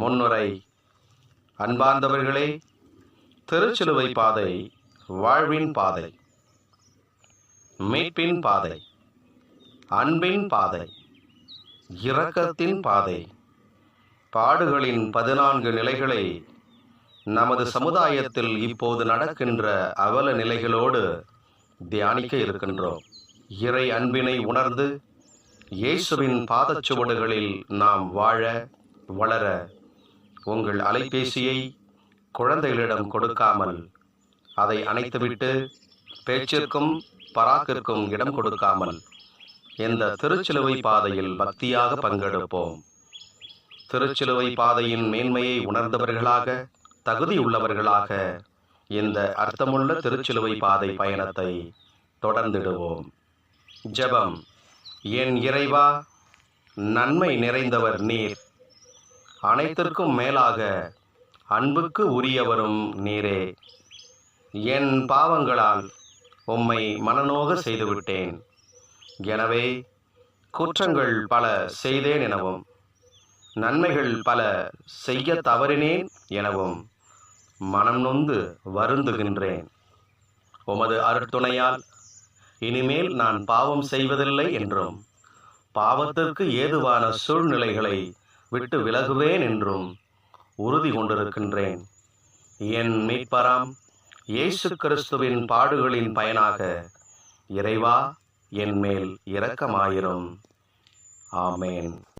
முன்னுரை. அன்பார்ந்தவர்களே திருச்சிலுவை பாதை வாழ்வின் பாதை மீட்பின் பாதை அன்பின் பாதை இரக்கத்தின் பாதை பாடுகளின் பதினான்கு நிலைகளை நமது சமுதாயத்தில் இப்போது நடக்கின்ற அவல நிலைகளோடு தியானிக்க இருக்கின்றோம். இறை அன்பினை உணர்ந்து இயேசுவின் பாதச்சுவடுகளில் நாம் வாழ வளர உங்கள் அலைபேசியை குழந்தைகளிடம் கொடுக்காமல் அதை அணைத்துவிட்டு பேச்சிற்கும் பராக்கிற்கும் இடம் கொடுக்காமல் இந்த திருச்சிலுவை பாதையில் பக்தியாக பங்கெடுப்போம். திருச்சிலுவை பாதையின் மேன்மையை உணர்ந்தவர்களாக தகுதியுள்ளவர்களாக இந்த அர்த்தமுள்ள திருச்சிலுவை பாதை பயணத்தை தொடர்ந்திடுவோம். ஜெபம். என் இறைவா நன்மை நிறைந்தவர் நீர். அனைத்திற்கும் மேலாக அன்புக்கு உரியவரும் நீரே. என் பாவங்களால் உம்மை மனநோக செய்துவிட்டேன். எனவே குற்றங்கள் பல செய்தேன் எனவும் நன்மைகள் பல செய்ய தவறினேன் எனவும் மனம் நொந்து வருந்துகின்றேன். உமது அருட்துணையால் இனிமேல் நான் பாவம் செய்வதில்லை என்றும் பாவத்திற்கு ஏதுவான சூழ்நிலைகளை விட்டு விலகுவேன் என்றும் உறுதி கொண்டிருக்கின்றேன். என் மீட்பராம் இயேசு கிறிஸ்துவின் பாடுகளின் பயனாக இறைவா என் மேல் இரக்கமாயிரும். ஆமேன்.